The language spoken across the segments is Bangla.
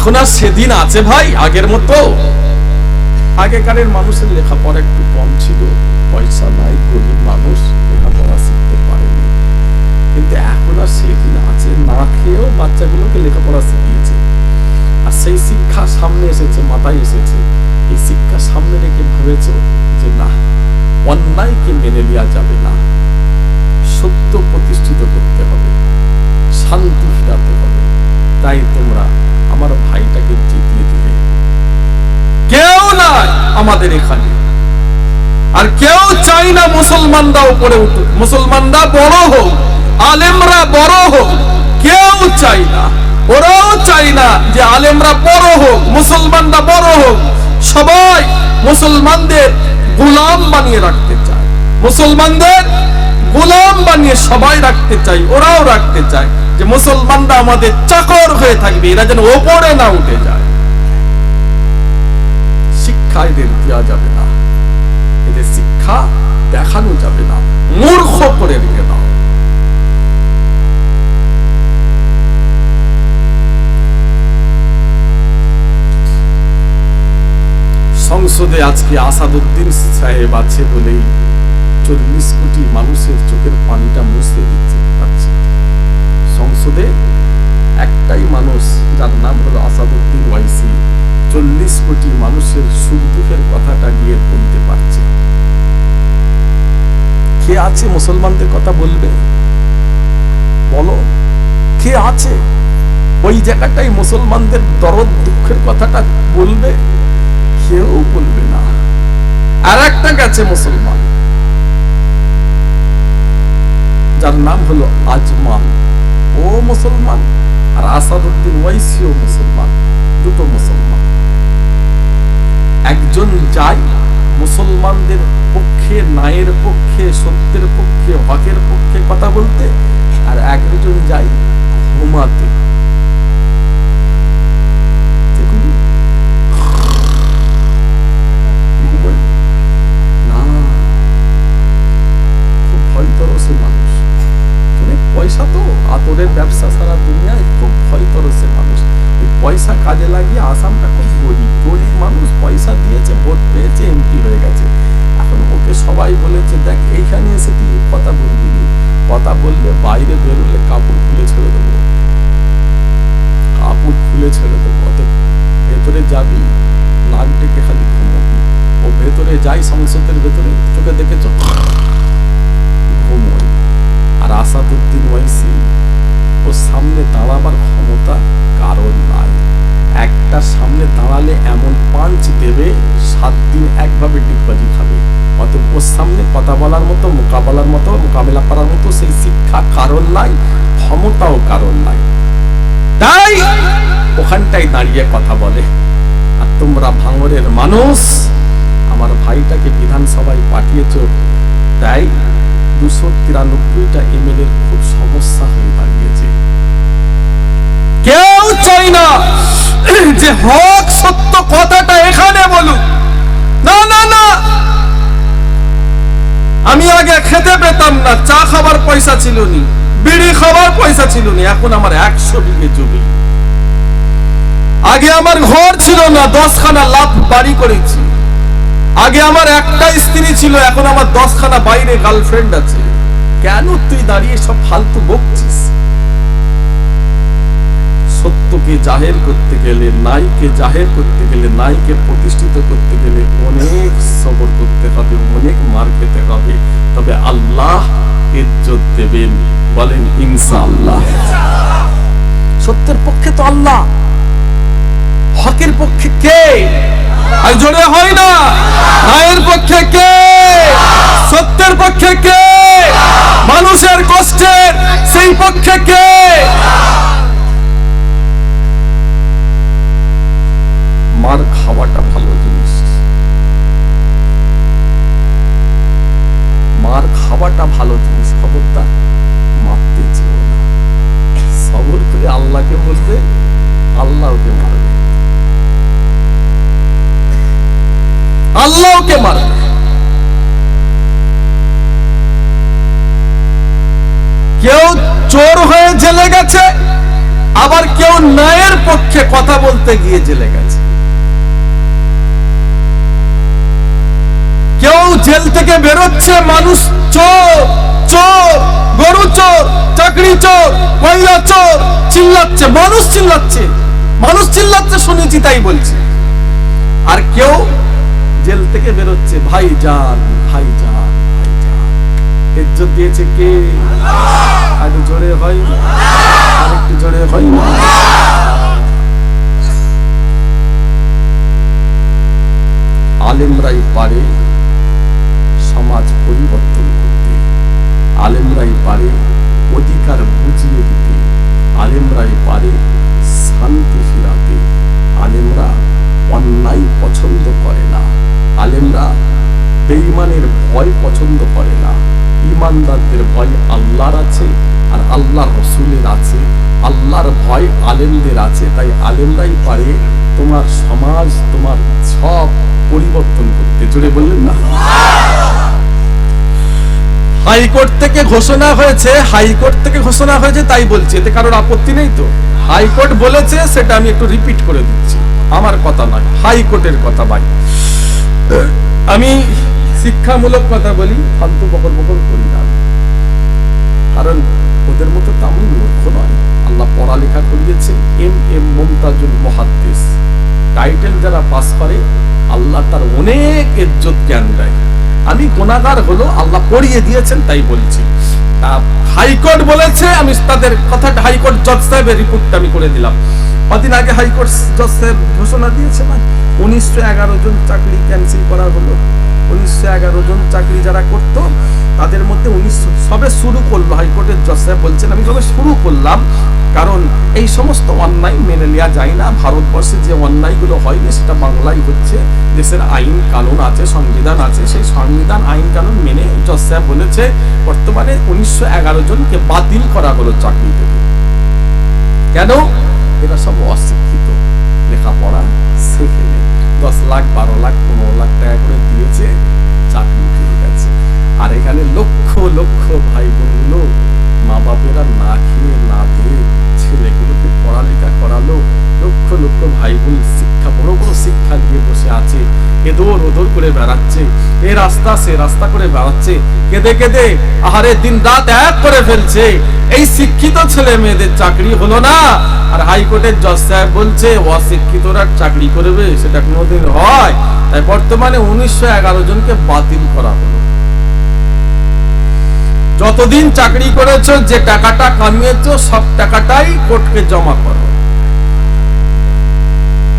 এখন আর সেদিন আছে ভাই, আগের মতো। আগেকারের মানুষের লেখাপড়া একটু কম ছিল, পয়সা নাই, গরিব মানুষ, লেখাপড়া শিখতে পারেনি। কিন্তু এখন আর সেদিন আছে, না খেয়েও বাচ্চাগুলোকে লেখাপড়া শিখিয়েছে। আর সেই শিক্ষা সামনে এসেছে, মাথায় এসেছে। এই শিক্ষা সামনে রেখে ভেবেছ যে না, অন্যায়কে মেনে নেওয়া যাবে না। সত্য মুসলমানরা উপরে উঠুক। মুসলমানরা বড় হোক, আলেমরা বড় হোক, কেউ চাই না। ওরাও চাই না যে আলেমরা বড় হোক, মুসলমানরা বড় হোক। সবাই মুসলমানদের গোলাম বানিয়ে রাখতে চায়। মুসলমানদের গোলাম বানিয়ে সবাই রাখতে চাই ওরাও রাখতে চায় যে মুসলমানরা আমাদের চাকর হয়ে থাকবে, এরা যেন ওপরে না উঠে যায়। শিক্ষা এদের দেওয়া যাবে না। এদের শিক্ষা দেখানো যাবে না, মূর্খ করে রেখে দাও। সংসদে আজকে আসাদুদ্দিন সাহেব আছে বলেই চল্লিশ কোটি মানুষের চোখের পানিটা মুছতে দিচ্ছে সংসদে একটাই মানুষ, যার নাম হলো আসাদুদ্দিন ওয়াইসি, চল্লিশ কোটি মানুষের সুখ দুঃখের কথাটা গিয়ে বলতে পারছে। কে আছে মুসলমানদের কথা বলবে? বলো, কে আছে? ওই জায়গাটাই মুসলমানদের দরদ দুঃখের কথাটা বলবে? কেউ বলবে না। আর একটা গেছে মুসলমান। যার নাম হলো আজমান। ও মুসলমান আর আসাদুদ্দিন ওয়াইসিও মুসলমান, দুটো মুসলমান। একজন যায় মুসলমানদের পক্ষে নায়ের পক্ষে সত্যের পক্ষে হকের পক্ষে কথা বলতে আর একজন যাই ঘুমাতে। দাঁড়ালে এমন পাঞ্চ দেবে, সাত দিন একভাবে ডিগবাজি খাবে। অতএব ওর সামনে কথা বলার মতো, মোকাবেলার মতো, মোকাবেলা করার মতো সেই শিক্ষা কারণ নাই, ক্ষমতাও কারণ নাই। তাই ওখানটাই দাঁড়িয়ে কথা বলে। আর তোমরা ভাঙরের মানুষ, আমার ভাইটাকে বিধানসভায় পাঠিয়েছ, তাই দুশো তিরানব্বইটা এমএলএ খুব সমস্যা হয়ে দাঁড়িয়েছে। হক সত্য কথাটা এখানে বলুক না না না। আমি আগে খেতে পেতাম না, চা খাবার পয়সা ছিল নি বিড়ি খাবার পয়সা ছিল নি এখন আমার একশো বিঘে জমি। আগে আমার ঘর ছিল না, দশখানা লাভ বাড়ি করেছি। আগে আমার একটা স্ত্রী ছিল, এখন আমার দশখানা বাইরে গার্লফ্রেন্ড আছে। কেন তুই দাঁড়িয়ে সব ফালতু বকছিস? সত্যকে জাহের করতে গেলে নাইকে জাহের করতে গেলে নাইকে প্রতিষ্ঠিত করতে গেলে অনেক সবর করতে হবে অনেক মার খেতে হবে। তবে আল্লাহ ইজ্জত দেবেন বলেন ইনশাআল্লাহ। সত্যের পক্ষে তো আল্লাহ। হকের পক্ষে কে? আর জোরে হয় না। ওকে মারবে। কেউ চোর হয়ে জেলে গেছে, আবার কেউ ন্যায়ের পক্ষে কথা বলতে গিয়ে জেলে গেছে। কেউ জেল থেকে বেরোচ্ছে, মানুষ চোর চোর, গরু চোর, চাকরি চোর, মহিলা চোর, চিল্লাচ্ছে, মানুষ চিল্লাচ্ছে। মানুষ চিল্লাচ্ছে, শুনেছি তাই বলছি। আর কেউ জেল থেকে বেরোচ্ছে। ভাই যান ভাই যান ভাই যান। ইজ্জত দিয়েছে কে? আর জোরে হয় না আর একটু জোরে না আলেমরাই পারে সমাজ পরিবর্তন। জুড়ে বললেন, না। হাইকোর্ট থেকে ঘোষণা হয়েছে, হাইকোর্ট থেকে ঘোষণা হয়েছে, তাই বলছি। এতে কারোর আপত্তি নেই তো? হাইকোর্ট বলেছে, সেটা আমি একটু রিপিট করে দিচ্ছি। আমার কথা নয়, হাইকোর্টের কথা ভাই আমি শিক্ষামূলক কথা বলি, ফালতু বকর বকর করি না কারণ ওদের মতো তো আমি মূর্খ নয়। আল্লাহ পড়ালেখা করিয়েছে, এম এম মমতাজুল মহাদ্দেশ টাইটেল যারা পাস করে আল্লাহ তার অনেক ইজ্জত জ্ঞান দেয়। আমি গুণাগার হলো, আল্লাহ পড়িয়ে দিয়েছেন, তাই বলছি। হাইকোর্ট বলেছে, আমি তাদের কথাটা হাইকোর্ট জজ সাহেবের রিপোর্টটা আমি করে দিলাম। কদিন আগে হাইকোর্ট জজ সাহেব ঘোষণা দিয়েছে না? উনিশশো এগারো জন চাকরি ক্যান্সেল করা হলো। উনিশশো এগারো জন চাকরি যারা করত, তাদের মধ্যে উনিশশো, সবে শুরু করল হাইকোর্টের জজ সাহেব বলছেন, আমি সবে শুরু করলাম। কারণ এই সমস্ত অন্যায় মেনে নেওয়া যায় না। ভারতবর্ষে যে অন্যায়গুলো হয়নি, সেটা বাংলায় হচ্ছে। দেশের আইন কানুন আছে, সংবিধান আছে। সেই সংবিধান, আইন কানুন মেনে জজ সাহেব বলেছে, বর্তমানে উনিশশো এগারো জনকে বাতিল করা হলো চাকরি থেকে। কেন? এরা সব অশিক্ষিত। লেখাপড়া শেখেনি দশ লাখ বারো লাখ পনেরো লাখ টাকা করে দিয়েছে চাকরি। এ রাস্তা, সে রাস্তা করে বেড়াচ্ছে। কেঁদে কেঁদে আহারে দিন রাত এক করে ফেলছে। এই শিক্ষিত ছেলে মেয়েদের চাকরি হলো না। আর হাইকোর্টের জজ সাহেব বলছে, অশিক্ষিতরা চাকরি করবে, সেটা কোনোদিন হয়। তাই বর্তমানে উনিশশো এগারো জনকে বাতিল করা হলো। যতদিন চাকরি করেছ, যে টাকাটা কামিয়েছো, সব টাকাটাই কোর্টকে জমা করো।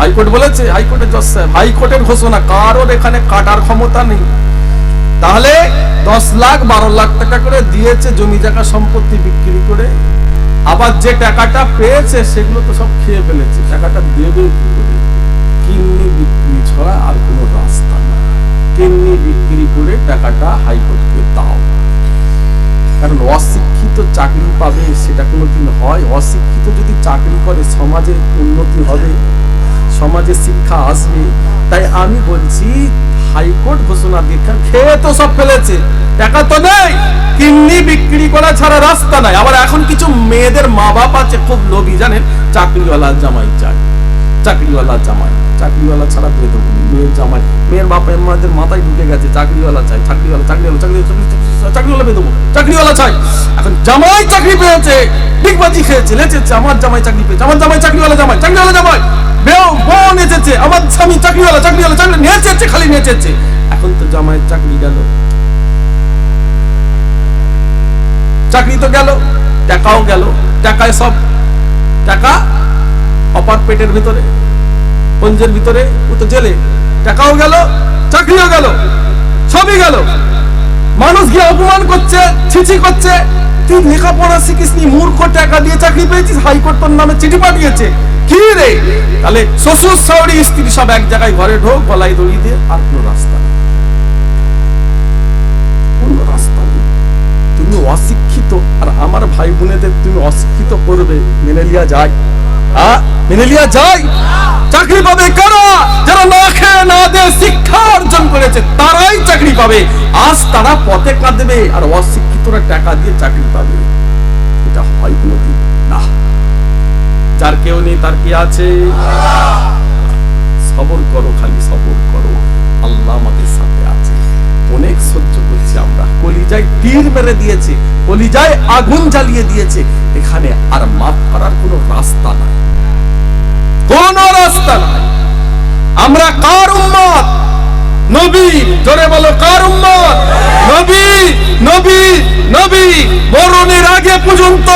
হাইকোর্ট বলেছে, হাইকোর্টের জজ সাহেব হাইকোর্টের ঘোষণা, কারোর এখানে কাটার ক্ষমতা নেই। তাহলে দশ লাখ, বারো লাখ টাকা করে দিয়েছে জমি জায়গা সম্পত্তি বিক্রি করে। আবার যে টাকাটা পেয়েছে, সেগুলো তো সব খেয়ে ফেলেছে। টাকাটা দেবে কি বিক্রি ছাড়া আর কোনো রাস্তা না কিডনি বিক্রি করে টাকাটা হাইকোর্টকে দাও। কারণ অশিক্ষিত চাকরি পাবে, সেটা কোনোদিন হয়। অশিক্ষিত যদি চাকরি করে, সমাজের উন্নতি হবে। সমাজে শিক্ষা আসবে। তাই আমি বলছি, হাইকোর্ট ঘোষণা দিয়ে খেয়ে তো সব ফেলেছে। টাকা তো নেই। কিডনি বিক্রি করা ছাড়া রাস্তা নাই। আবার এখন কিছু মেয়েদের মা বাপ আছে, খুব লোভী, জানেন? চাকরিওয়ালা জামাই চায়। চাকরিওয়ালা জামাই। চাকরিওয়ালা ছাড়া পেয়ে মেয়ের জামাই। মেয়ের বাপ মাদের মাথায় ঢুকে গেছে। চাকরিওয়ালা চাই চাকরিওয়ালা চাকরিওয়ালা চাকরি চাকরিওয়ালা পেয়ে দেবো। চাকরিওয়ালা চাই। এখন জামাই চাকরি পেয়েছে ডিগবাজি খেয়েছে, লেচেছে, আমার জামাই চাকরি পেয়েছে, আমার জামাই চাকরিওয়ালা জামাই চাকরিওয়ালা জামাই। বেও বউ নেচেছে আমার স্বামী চাকরিওয়ালা চাকরিওয়ালা চাকরি নেচেছে, খালি নেচেছে। এখন তো জামাইয়ের চাকরি গেল। চাকরি তো গেল, টাকাও গেল, টাকায় সব। টাকা অপার পেটের ভিতরে, পঞ্জের ভিতরে, ও তো জেলে। টাকাও গেল, চাকরিও গেল, সবই গেল। মানুষ গিয়ে অপমান করছে, ছিছি করছে। তুই লেখাপড়া শিখিসনি মূর্খ টাকা দিয়ে চাকরি পেয়েছিস, হাইকোর্ট তোর নামে চিঠি পাঠিয়েছে। কি রে? তাহলে শ্বশুর, শাশুড়ি, স্ত্রী সব এক জায়গায় ঘরে ঢোক, গলায় দড়িয়ে দিয়ে, আর কোনো রাস্তা কোনো রাস্তা তুমি অশিক্ষিত, আর আমার ভাই বোনেদের তুমি অশিক্ষিত করবে, মেনে লিয়া যায়। মেনে যায় চাকরি পাবে কারা? যারা না খেয়ে না দিয়ে শিক্ষা অর্জন করেছে তারাই চাকরি পাবে। আজ তারা পথে কাঁদবে আর অশিক্ষিত 啊 হ্যাঁ, শিক্ষিতরা টাকা দিয়ে চাকরি পাবে। এটা হয় কোনোদিন? না। যার কেউ নেই তার কি আছে? সবর করো খালি সবর করো। আল্লাহ আমাদের সাথে আছে। অনেক সহ্য করছি আমরা। কলিজায় তীর মেরে দিয়েছে কলিজায় আগুন জ্বালিয়ে দিয়েছে। এখানে আর মাফ করার কোনো রাস্তা নাই। কোন রাস্তা নাই। আমরা কার উম্মত? নবী, জোরে বলো, কার উম্মত? নবী নবী নবী মরণের আগে পর্যন্ত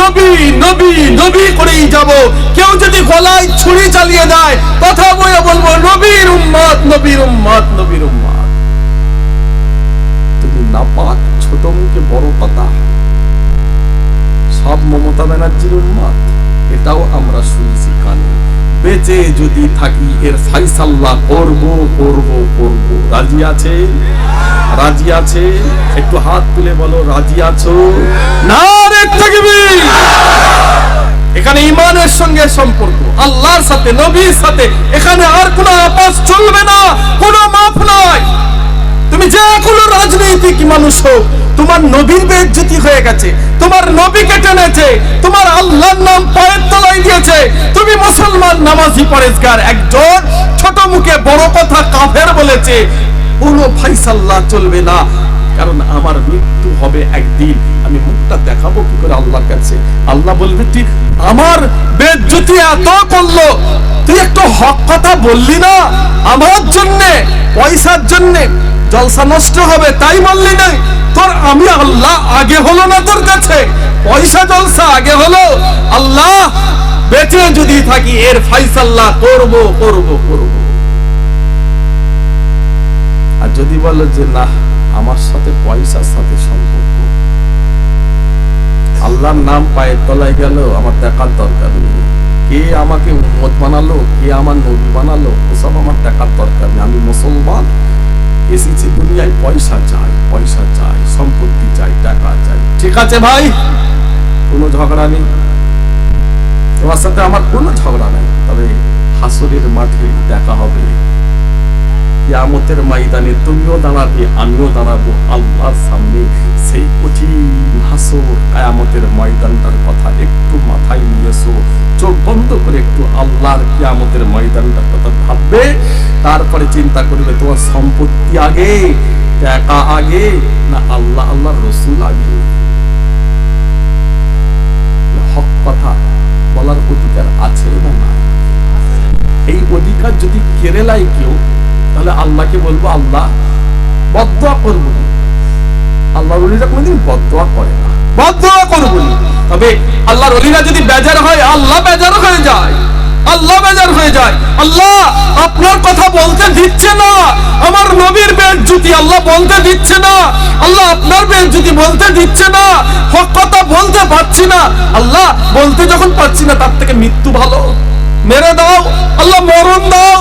নবী নবী নবী করেই যাব। কেউ যদি গলায় ছুরি চালিয়ে দেয়, কথা বলে বলব, নবীর উম্মত নবীর উম্মত নবীর উম্মত। তুমি নাপাক, ছোট মুখে বড় কথা। সব মমতা ব্যানার্জির উন্মাদ এটাও আমরা শুনছি কানে। বেঁচে যদি থাকি এর ফাইসাল্লা করব করব করব। রাজি আছে? রাজি আছে? একটু হাত তুলে বলো, রাজি আছো? না রে তাকবীর! এখানে ইমানের সঙ্গে সম্পর্ক, আল্লাহর সাথে, নবীর সাথে। এখানে আর কোনো আপাস চলবে না, কোনো মাফ নাই। তুমি যে কোনো রাজনৈতিক মানুষ হোক তোমার নবীর বেজ্জতি হয়ে গেছে, তোমার নবীকে টেনেছে তোমার আল্লাহর নাম পায়ের তলায় দিয়েছে। তুমি মুসলমান, নামাজি পরেজগার একজন ছোট মুখে বড় কথা কাফের বলেছে। কোনো ফাইসাল্লাহ চলবে না, কারণ আমার মৃত্যু হবে একদিন। আমি মুখটা দেখাবো কি করে আল্লাহর কাছে। আল্লাহ বলবে, তুই আমার বেজ্জতি এত করল, তুই একটু হক কথা বললি না? আমার জন্যে, পয়সার জন্যে জলসা নষ্ট হবে, তাই বললি নাই? তোর আমি আল্লাহ, আগে হলো না তোর কাছে? পয়সা জলসা আগে হলো। আল্লাহ, বেঁচে যদি থাকি, এর ফাইসাল্লাহ করব করব করব। আর যদি বলো যে না আমার সাথে পয়সার সাথে সম্পর্ক। আল্লাহর নাম পায়ের তলায় গেল, আমার দেখার দরকার নেই। কে আমাকে উম্মত বানালো, কে আমার নবী বানালো ওসব আমার দেখার দরকার নেই। আমি মুসলমান এসেছি। দুনিয়ায় পয়সা চাই পয়সা চাই, সম্পত্তি চাই, টাকা চাই। ঠিক আছে ভাই? কোনো ঝগড়া নেই। তোমার সাথে আমার কোনো ঝগড়া নেই। তবে হাসরের মাঠে দেখা হবে। কিয়ামতের ময়দানে তুমিও দাঁড়াবে, আমিও দাঁড়াবো আল্লাহর সামনে। সেই কঠিন হাসর কিয়ামতের ময়দানটার কথা একটু মাথায় নিয়ে এসো। চোখ বন্ধ করে একটু আল্লাহর কিয়ামতের ময়দানটার কথা ভাববে। তারপরে চিন্তা করবে, তোমার সম্পত্তি আগে, টাকা আগে, না আল্লাহ, আল্লাহর রসুল আগে? হক কথা বলার অধিকার আছে না এই অধিকার যদি কেরালায় কেউ তাহলে আল্লাহকে বলব, আল্লাহ বদয়া করব না। আল্লাহর অলিরা কোনোদিন বদয়া করে না। বদয়া করব তবে আল্লাহর অলিরা যদি বেজার হয়, আল্লাহ বেজার হয়ে যায়। আল্লাহ বেজার হয়ে যায়। আল্লাহ আপনার কথা বলতে দিচ্ছে না। আমার নবীর বেজ্জুতি আল্লাহ বলতে দিচ্ছে না। আল্লাহ আপনার বেজ্জুতি বলতে দিচ্ছে না। হক কথা বলতে পারছি না। আল্লাহ বলতে যখন পারছি না, তার থেকে মৃত্যু ভালো। মেরে দাও, আল্লাহ মরণ দাও।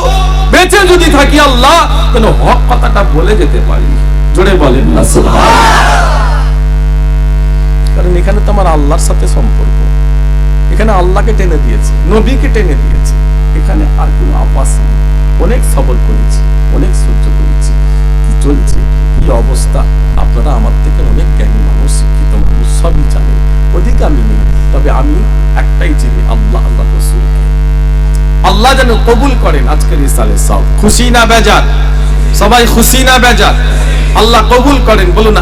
বেঁচে যদি থাকি আল্লাহ, কেন হক কথাটা বলে যেতে পারি। জোরে বলেন না কারণ এখানে তো আমার আল্লাহর সাথে সম্পর্ক। এখানে আল্লাহকে টেনে দিয়েছে, নবীকে টেনে দিয়েছে। এখানে আর কোনো আপাস নেই। অনেক সবর করেছি, অনেক সহ্য করেছি। কি চলছে, কি অবস্থা? আপনারা আমার থেকে অনেক জ্ঞানী মানুষ, শিক্ষিত মানুষ, সবই জানেন। অধিক আমি নেই। তবে আমি একটাই চিনি আল্লাহ আল্লাহ রসুলকে আল্লাহ যেন কবুল করেন আজকের ইসালে সব। খুশি না বেজার? সবাই খুশি না বেজার? আল্লাহ কবুল করেন, বলুন